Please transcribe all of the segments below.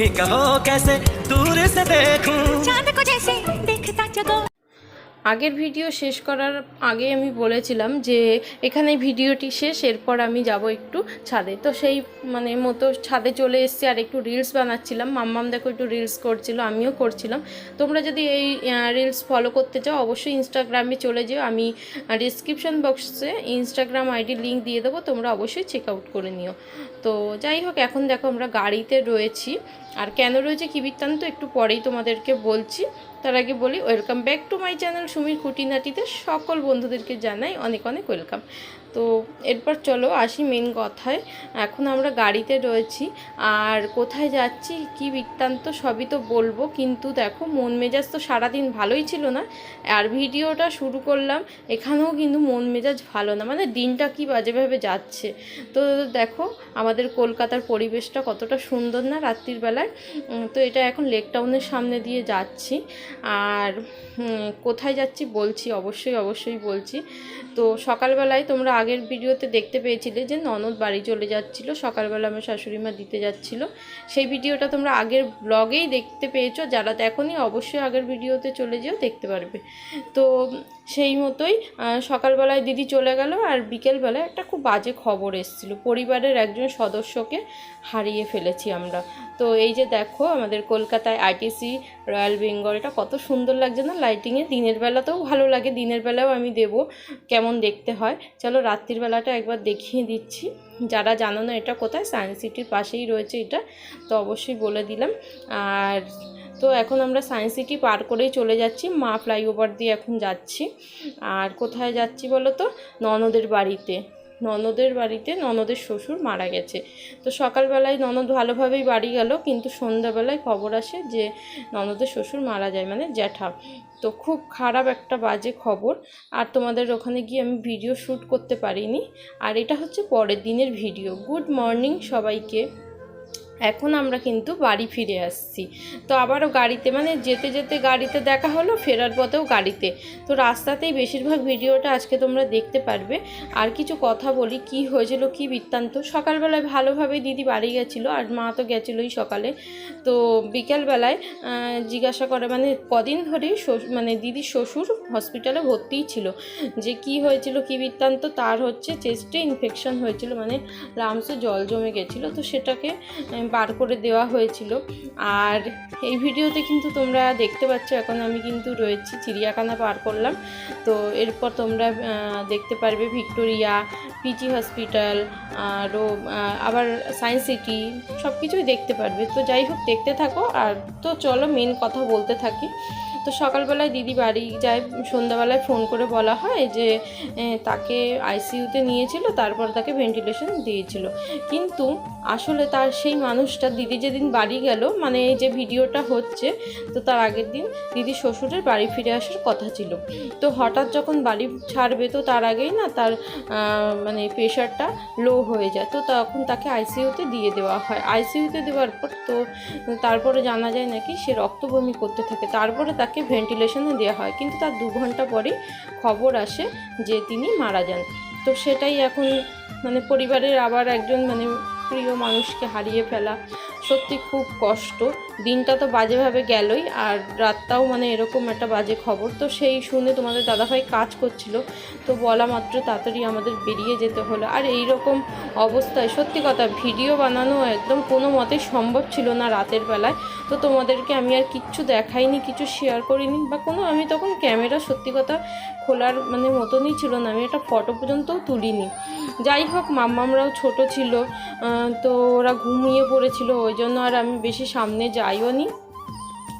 ही कहो कैसे दूर से देखूँ? चाँद को जैसे देखता जगो আগের ভিডিও শেষ করার আগে আমি বলেছিলাম যে এখানে ভিডিওটি শেষ, এরপর আমি যাব একটু ছাদে। তো সেই মানে মতো ছাদে চলে এসেছি আর একটু রিলস বানাচ্ছিলাম। মাম্মাম দেখো একটু রিলস করছিল, আমিও করছিলাম। তোমরা যদি এই রিলস ফলো করতে চাও, অবশ্যই ইনস্টাগ্রামে চলে যেও। আমি ডিসক্রিপশন বক্সে ইনস্টাগ্রাম আইডি লিঙ্ক দিয়ে দেবো, তোমরা অবশ্যই চেক আউট করে নিও। তো যাই হোক, এখন দেখো আমরা গাড়িতে রয়েছি। আর কেন রয়েছে কী বৃত্তান্ত একটু পরেই তোমাদেরকে বলছি। তার আগে বলি welcome back to my channel সুমির খুঁটিনাটিতে সকল বন্ধুদেরকে জানাই অনেক অনেক ওয়েলকাম তো এরপর চলো আসি মেন কথায়। এখন আমরা গাড়িতে রয়েছি। আর কোথায় যাচ্ছি, কি বৃত্তান্ত সবই তো বলব। কিন্তু দেখো, মন মেজাজ তো সারাদিন ভালোই ছিল না। আর ভিডিওটা শুরু করলাম, এখানেও কিন্তু মন মেজাজ ভালো না। মানে দিনটা কি বাজেভাবে যাচ্ছে। তো দেখো, আমাদের কলকাতার পরিবেশটা কতটা সুন্দর না রাত্রির বেলায়। তো এটা এখন লেক টাউনের সামনে দিয়ে যাচ্ছি। আর কোথায় যাচ্ছি বলছি, অবশ্যই অবশ্যই বলছি। তো সকালবেলায় তোমরা আগের ভিডিওতে দেখতে পেয়েছিলে যে ননদ বাড়ি চলে যাচ্ছিল, সকালবেলা আমার শাশুড়ি মা দিতে যাচ্ছিল। সেই ভিডিওটা তোমরা আগের ব্লগেই দেখতে পেয়েছ, যারা এখনই অবশ্যই আগের ভিডিওতে চলে যেও, দেখতে পারবে। তো সেই মতোই সকালবেলায় দিদি চলে গেল আর বিকেলবেলায় একটা খুব বাজে খবর এসেছিল। পরিবারের একজন সদস্যকে হারিয়ে ফেলেছি আমরা। তো এই যে দেখো আমাদের কলকাতায় আইটিসি, রয়্যাল বেঙ্গল, এটা কত সুন্দর লাগছে না? লাইটিংয়ে দিনের বেলাতেও ভালো লাগে, দিনের বেলাও আমি দেব, কেমন দেখতে হয়। চলো রাত্রির বেলাটা একবার দেখিয়ে দিচ্ছি। যারা জানো না এটা কোথায়? সায়েন্স সিটির পাশেই রয়েছে এটা, তো অবশ্যই বলে দিলাম। আর তো এখন আমরা সায়েন্স সিটি পার করেই চলে যাচ্ছি, মা ফ্লাইওভার দিয়ে এখন যাচ্ছি। আর কোথায় যাচ্ছি বলো তো? ননদের বাড়িতে। ননদের বাড়িতে ননদের শ্বশুর মারা গেছে। তো সকালবেলায় ননদ ভালোভাবেই বাড়ি গেল, কিন্তু সন্ধ্যাবেলায় খবর আসে যে ননদের শ্বশুর মারা যায় মানে জ্যাঠা। তো খুব খারাপ একটা বাজে খবর। আর তোমাদের ওখানে গিয়ে আমি ভিডিও শ্যুট করতে পারিনি। আর এটা হচ্ছে পরের দিনের ভিডিও। গুড মর্নিং সবাইকে। এখন আমরা কিন্তু বাড়ি ফিরে আসছি। তো আবারও গাড়িতে মানে যেতে যেতে গাড়িতে দেখা হলো, ফেরার পথেও গাড়িতে। তো রাস্তাতেই বেশিরভাগ ভিডিওটা আজকে তোমরা দেখতে পারবে। আর কিছু কথা বলি, কি হয়েছিল, কি বৃত্তান্ত। সকালবেলায় ভালোভাবে দিদি বাড়ি গেছিল, আর মা তো গেছিলোই সকালে। তো বিকেলবেলায় জিজ্ঞাসা করে মানে কদিন ধরেই মানে দিদির শ্বশুর হসপিটালে ভর্তিই ছিল। যে কি হয়েছিল, কি বৃত্তান্ত, তার হচ্ছে চেস্টে ইনফেকশন হয়েছিল মানে লামসে জল জমে গেছিল। তো সেটাকে বার করে দেওয়া হয়েছিল। আর এই ভিডিওতে কিন্তু তোমরা দেখতে পাচ্ছ, এখন আমি কিন্তু রয়েছি চিড়িয়াখানা পার করলাম। তো এরপর তোমরা দেখতে পারবে ভিক্টোরিয়া, পিজি হসপিটাল আরও আবার সায়েন্স সিটি সব কিছুই দেখতে পারবে। তো যাই হোক, দেখতে থাকো। আর তো চলো মেন কথা বলতে থাকি। তো সকালবেলায় দিদি বাড়ি যায়, সন্ধ্যাবেলায় ফোন করে বলা হয় যে তাকে আইসিইউতে নিয়েছিল, তারপর তাকে ভেন্টিলেশন দিয়েছিল। কিন্তু আসলে তার সেই মানুষটা, দিদি যেদিন বাড়ি গেল মানে এই যে ভিডিওটা হচ্ছে, তো তার আগের দিন দিদি শ্বশুরের বাড়ি ফিরে আসার কথা ছিল। তো হঠাৎ যখন বাড়ি ছাড়বে, তো তার আগেই না তার মানে প্রেশারটা লো হয়ে যায়। তো তখন তাকে আইসিইউতে দিয়ে দেওয়া হয়। আইসিইউতে দেওয়ার পর তো তারপরে জানা যায় নাকি সে রক্ত বমি করতে থাকে। তারপরে তাকে ভেন্টিলেশনে দেওয়া হয়। কিন্তু তার দু ঘণ্টা পরেই খবর আসে যে তিনি মারা যান। তো সেটাই এখন মানে পরিবারের আবার একজন মানে প্রিয় মানুষকে হারিয়ে ফেলা সত্যি খুব কষ্ট। দিনটা তো বাজেভাবে গেলই, আর রাতটাও মানে এরকম একটা বাজে খবর। তো সেই শুনে তোমাদের দাদাভাই কাজ করছিল, তো বলা মাত্র তাড়াতাড়ি আমাদের বেরিয়ে যেতে হলো। আর এই রকম অবস্থায়, সত্যি কথা, ভিডিও বানানো একদম কোনো মতেই সম্ভব ছিল না রাতের বেলায়। তো তোমাদেরকে আমি আর কিচ্ছু দেখাইনি, কিছু শেয়ার করিনি, বা কোনো, আমি তখন ক্যামেরা সত্যি কথা খোলার মানে মতনই ছিল না। আমি একটা ফটো পর্যন্তও তুলিনি। যাই হোক, মাম্মামরাও ছোট ছিল তো ওরা ঘুমিয়ে পড়েছিল, ওই জন্য আর আমি বেশি সামনে যাইও নি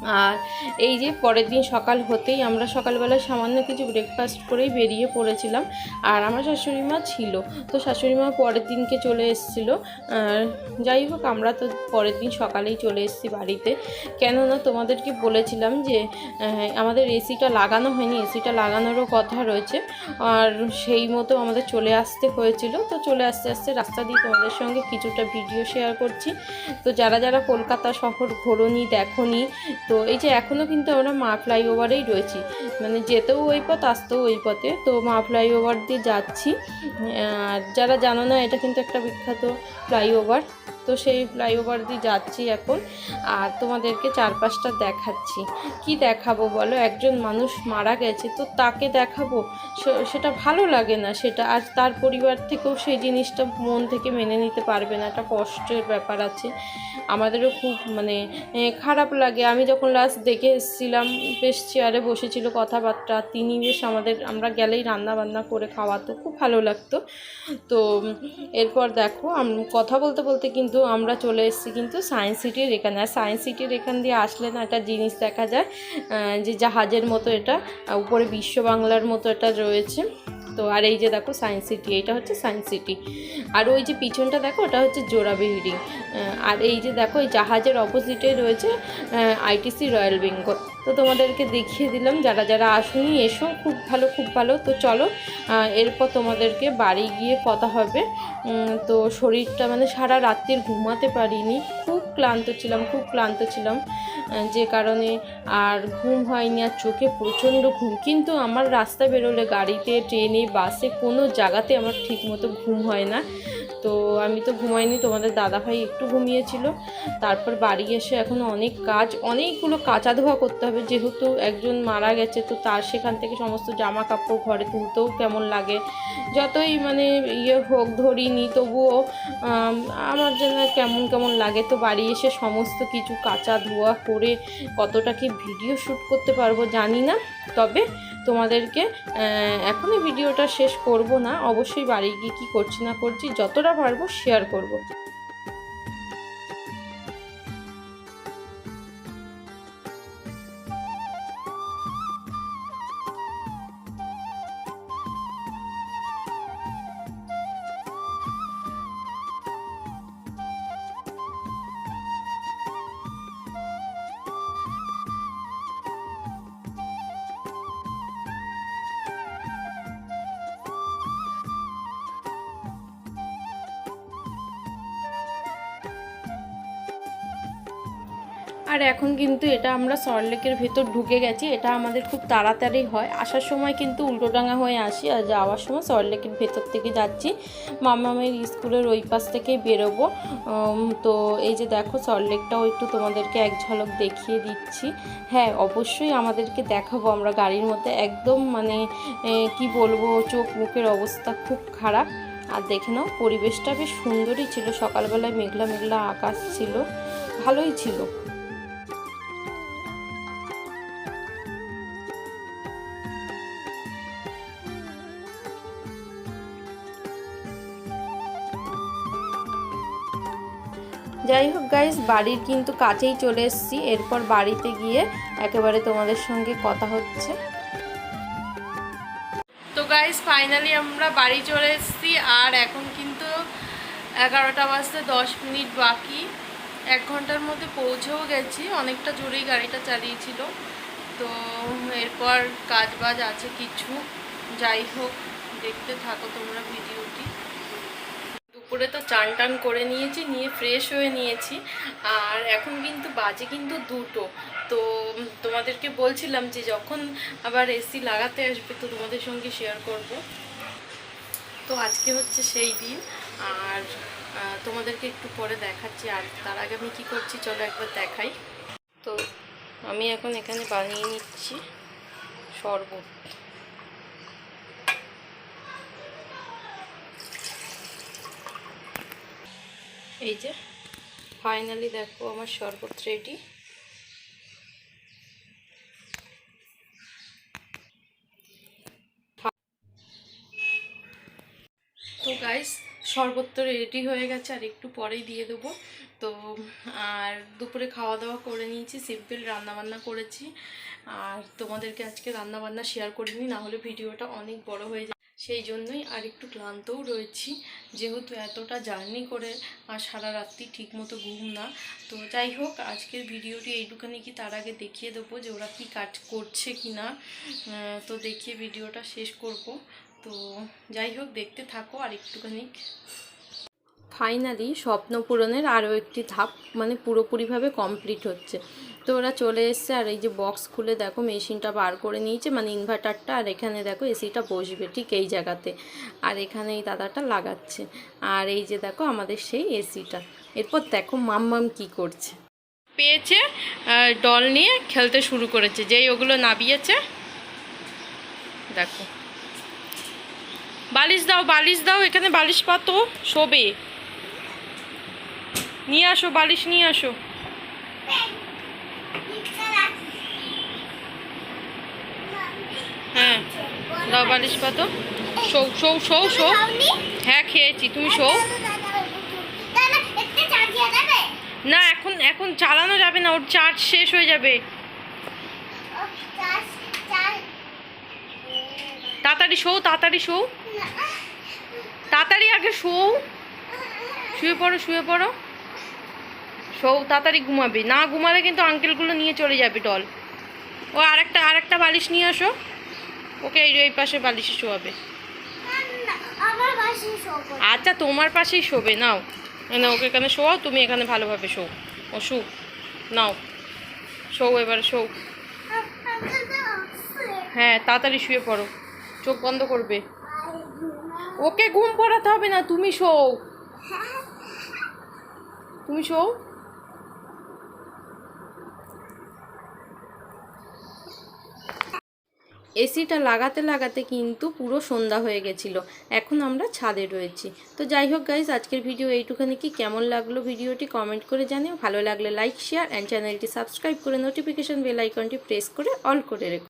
আর এই যে পরের দিন সকাল হতেই আমরা সকালবেলা সামান্য কিছু ব্রেকফাস্ট করেই বেরিয়ে পড়েছিলাম। আর আমার শাশুড়ি মা ছিল। তো শাশুড়ি মা পরের দিনকে চলে এসেছিল। আর যাই হোক, আমরা তো পরের দিন সকালেই চলে এসেছি বাড়িতে। কেননা তোমাদেরকে বলেছিলাম যে আমাদের এসিটা লাগানো হয়নি। এসিটা লাগানোরও কথা রয়েছে। আর সেই মতো আমাদের চলে আসতে হয়েছিল। তো চলে আসতে আসতে রাস্তা দিয়ে তোমাদের সঙ্গে কিছুটা ভিডিও শেয়ার করছি। তো যারা যারা কলকাতা শহর ঘোরোনি, দেখোনি তো এই যে এখনও কিন্তু আমরা মা ফ্লাইওভারেই রয়েছি। মানে যেতেও ওই পথ, আসতেও ওই পথে। তো মা ফ্লাইওভার দিয়ে যাচ্ছি। আর যারা জানো না, এটা কিন্তু একটা বিখ্যাত ফ্লাইওভার। তো সেই ফ্লাইওভার দিয়ে যাচ্ছি এখন আর তোমাদেরকে চারপাশটা দেখাচ্ছি। কি দেখাবো বলো? একজন মানুষ মারা গেছে, তো তাকে দেখাবো? সেটা ভালো লাগে না সেটা। আর তার পরিবার থেকেও সেই জিনিসটা মন থেকে মেনে নিতে পারবে না। একটা কষ্টের ব্যাপার আছে। আমাদেরও খুব মানে খারাপ লাগে। আমি যখন লাস্ট দেখে এসেছিলাম, বেশ চেয়ারে বসেছিল কথাবার্তা, তিনি বেশ আমাদের, আমরা গেলেই রান্না বান্না করে খাওয়াতো, খুব ভালো লাগতো। তো, এরপর দেখো, আম- কথা বলতে বলতে কিন্তু আমরা চলে এসেছি কিন্তু সায়েন্স সিটির এখানে। আর সায়েন্স সিটির এখান দিয়ে আসলে না একটা জিনিস দেখা যায় যে জাহাজের মতো এটা উপরে বিশ্ব বাংলার মতো এটা রয়েছে। তো আর এই যে দেখো সায়েন্স সিটি এইটা হচ্ছে সায়েন্স সিটি আর ওই যে পিছনটা দেখো, ওটা হচ্ছে জোড়া বিল্ডিং আর এই যে দেখো, এই জাহাজের অপোজিটে রয়েছে আইটিসি রয়্যাল বেঙ্গল তো তোমাদেরকে দেখিয়ে দিলাম, যারা যারা আসুনি, এসো, খুব ভালো খুব ভালো। তো চলো এরপর তোমাদেরকে বাড়ি গিয়ে কথা হবে। তো শরীরটা মানে সারা রাত্রির ঘুমাতে পারিনি। খুব ক্লান্ত ছিলাম, খুব ক্লান্ত ছিলাম। যে কারণে আর ঘুম হয়নি আর চোখে প্রচণ্ড ঘুম। কিন্তু আমার রাস্তা বেরোলে গাড়িতে, ট্রেনে, বাসে কোনো জায়গাতে আমার ঠিক মতো ঘুম হয় না। তো আমি তো ঘুমাইনি, তোমাদের দাদাভাই একটু ঘুমিয়েছিল। তারপর বাড়ি এসে এখন অনেক কাজ, অনেকগুলো কাঁচা ধোয়া করতে হবে। যেহেতু একজন মারা গেছে, তো তার সেখান থেকে সমস্ত জামা কাপড় ঘরে তুলতেও কেমন লাগে। যতই মানে ইয়ে হোক ধরিনি তবুও আমার জন্য কেমন কেমন লাগে। তো বাড়ি এসে সমস্ত কিছু কাঁচা ধোয়া করে কতটা কি ভিডিও শ্যুট করতে পারব জানি না। তবে তোমাদেরকে এখনই ভিডিওটা শেষ করব না। অবশ্যই বাড়ি গিয়ে কী করছি না করছি, যতটা পারব শেয়ার করব। আর এখন কিন্তু এটা আমরা সল্টলেকের ভেতর ঢুকে গেছি, এটা আমাদের খুব তাড়াতাড়ি হয়। আসার সময় কিন্তু উল্টোডাঙা হয়ে আসি আর যাওয়ার সময় সল্টলেকের ভেতর থেকে যাচ্ছি। মামামের স্কুলের ওই পাশ থেকেই বেরোবো। তো এই যে দেখো সল্টলেকটাও একটু তোমাদেরকে এক ঝলক দেখিয়ে দিচ্ছি। হ্যাঁ অবশ্যই আমাদেরকে দেখাবো আমরা গাড়ির মধ্যে। একদম মানে কি বলব, চোখ মুখের অবস্থা খুব খারাপ। আর দেখে নাও, পরিবেশটা বেশ সুন্দরই ছিল। সকালবেলায় মেঘলা মেঘলা আকাশ ছিল। ভালোই ছিল। যাই হোক গাইজ বাড়ির কিন্তু কাছেই চলে এসেছি। এরপর বাড়িতে গিয়ে একেবারে তোমাদের সঙ্গে কথা হচ্ছে। তো গাইজ ফাইনালি আমরা বাড়ি চলে এসেছি আর এখন কিন্তু এগারোটা বাজতে দশ মিনিট বাকি। এক ঘণ্টার মধ্যে পৌঁছেও গেছি। অনেকটা জোরেই গাড়িটা চালিয়েছিল। তো এরপর কাজ বাজ আছে কিছু। যাই হোক, দেখতে থাকো তোমরা ভিডিওটি। দুপুরে তো চান টান করে নিয়েছি, নিয়ে ফ্রেশ হয়ে নিয়েছি। আর এখন কিন্তু বাজে কিন্তু দুটো। তো তোমাদেরকে বলছিলাম যে যখন আবার এসি লাগাতে আসবে তো তোমাদের সঙ্গে শেয়ার করব। তো আজকে হচ্ছে সেই দিন। আর তোমাদেরকে একটু পরে দেখাচ্ছি। আর তার আগে আমি কী করছি চলো একবার দেখাই। তো আমি এখন এখানে বানিয়ে নিচ্ছি শরবত। এই যে ফাইনালি দেখো আমার শরবত রেডি তো গাইস শরবত তো রেডি হয়ে গেছে, আর একটু পরেই দিয়ে দেবো। তো, আর দুপুরে খাওয়া দাওয়া করে নিয়েছি সিম্পল রান্নাবান্না করেছি। আর তোমাদেরকে আজকে রান্নাবান্না শেয়ার করিনি, না হলে ভিডিওটা অনেক বড় হয়ে যায় সেই জন্যই আর একটু ক্লান্তও রয়েছি। যেহেতু এতটা জার্নি করে আর সারা রাত্রি ঠিকমতো ঘুম না, তো যাই হোক, আজকের ভিডিওটি এইটুখানি কি তার আগে দেখিয়ে দেবো যে ওরা কি কাজ করছে কি না। তো দেখিয়ে ভিডিওটা শেষ করব। তো যাই হোক, দেখতে থাকো আর একটুখানি। ফাইনালি স্বপ্ন পূরণের আরও একটি ধাপ মানে পুরোপুরিভাবে কমপ্লিট হচ্ছে। তো ওরা চলে এসছে আর এই যে বক্স খুলে দেখো, মেশিনটা বার করে নিয়েছে মানে ইনভার্টারটা আর এখানে দেখো এসিটা বসবে ঠিক এই জায়গাতে। আর এখানে এই দাদাটা লাগাচ্ছে। আর এই যে দেখো আমাদের সেই এসিটা এরপর দেখো মাম্মাম কি করছে। পেয়েছে ডল নিয়ে খেলতে শুরু করেছে। যেই ওগুলো নাবিয়েছে, দেখো। বালিশ দাও বালিশ দাও, এখানে বালিশ পাতো, শোবে। নিয়ে আসো, বালিশ নিয়ে আসো। হ্যাঁ দাও বালিশ পাতো। শো শো শো শো। হ্যাঁ খেয়েছি, তুমি শো। না, এখন এখন চালানো যাবে না, ওর চার্জ শেষ হয়ে যাবে। তাড়াতাড়ি শো তাড়াতাড়ি শো। তাড়াতাড়ি আগে শো। শুয়ে পড়ো শুয়ে পড়ো। শো তাড়াতাড়ি ঘুমাবে। না ঘুমালে কিন্তু আঙ্কেলগুলো নিয়ে চলে যাবে ডল ও আরেকটা আরেকটা বালিশ নিয়ে আসো। ওকে এই এই পাশে বালিশে শোয়াবে। আচ্ছা তোমার পাশেই শোবে, নাও। না ওকে এখানে শোয়াও, তুমি এখানে ভালোভাবে শো। ও, শু। নাও। শো এবার শো হ্যাঁ তাড়াতাড়ি শুয়ে পড়ো। চোখ বন্ধ করবে। ওকে ঘুম পড়াতে হবে না, তুমি শো তুমি শো এসিটা লাগাতে লাগাতে কিন্তু পুরো সন্ধ্যা হয়ে গেছিল। এখন আমরা ছাদে রয়েছি। তো যাই হোক গাইজ আজকের ভিডিও এইটুখানে কি? কেমন লাগল ভিডিওটি কমেন্ট করে জানিও। ভালো লাগলে লাইক শেয়ার অ্যান্ড চ্যানেলটি সাবস্ক্রাইব করে নোটিফিকেশান বেল আইকনটি প্রেস করে অল করে রেখো।